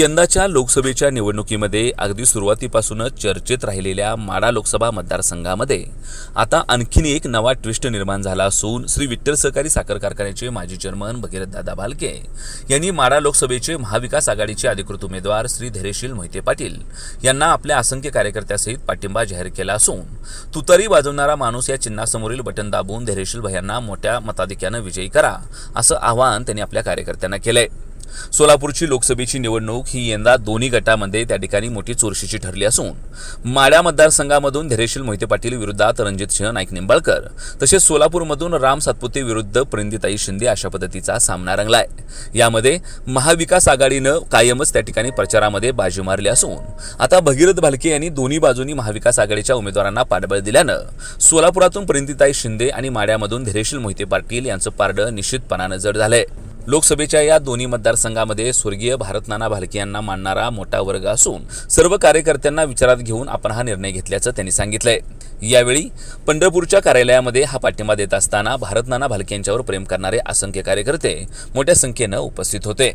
यंदाच्या लोकसभेच्या निवडणुकीमध्ये अगदी सुरुवातीपासूनच चर्चेत राहिलेल्या माडा लोकसभा मतदारसंघामध्ये आता आणखीन एक नवा ट्विस्ट निर्माण झाला असून श्री विठ्ठल सहकारी साखर कारखान्याचे माजी चेअरमन भगीरथ दादा भालके यांनी माडा लोकसभेचे महाविकास आघाडीचे अधिकृत उमेदवार श्री धैर्यशील मोहिते पाटील यांना आपल्या असंख्य कार्यकर्त्यासहित पाठिंबा जाहीर केला असून तुतारी वाजवणारा माणूस या चिन्हासमोरील बटन दाबून धैर्यशील भयांना मोठ्या मताधिक्यानं विजयी करा असं आवाहन त्यांनी आपल्या कार्यकर्त्यांना केलंय. सोलापूरची लोकसभेची निवडणूक ही यंदा दोन्ही गटामध्ये त्या ठिकाणी मोठी चुरशीची ठरली असून माड्या मतदारसंघामधून धैर्यशील मोहिते पाटील विरुद्धात रणजित सिंह नाईक निंबाळकर तसेच सोलापूरमधून राम सातपुते विरुद्ध प्रिंदिताई शिंदे अशा पद्धतीचा सामना रंगलाय. यामध्ये महाविकास आघाडीनं कायमच त्या ठिकाणी प्रचारामध्ये बाजी मारली असून आता भगीरथ भालके यांनी दोन्ही बाजूंनी महाविकास आघाडीच्या उमेदवारांना पाठबळ दिल्यानं सोलापुरातून प्रिंदिताई शिंदे आणि माड्यामधून धैर्यशील मोहिते पाटील यांचं पारडं निश्चितपणानं जड झालंय. लोकसभेच्या या दोन्ही मतदारसंघामध्ये स्वर्गीय भारत नाना भालके यांना मानणारा मोठा वर्ग असून सर्व कार्यकर्त्यांना विचारात घेऊन आपण हा निर्णय घेतल्याचं त्यांनी सांगितलंय. यावेळी पंढरपूरच्या कार्यालयामध्ये हा पाठिंबा देत असताना भारत नाना भालके यांच्यावर प्रेम करणारे असंख्य कार्यकर्ते मोठ्या संख्येनं उपस्थित होते.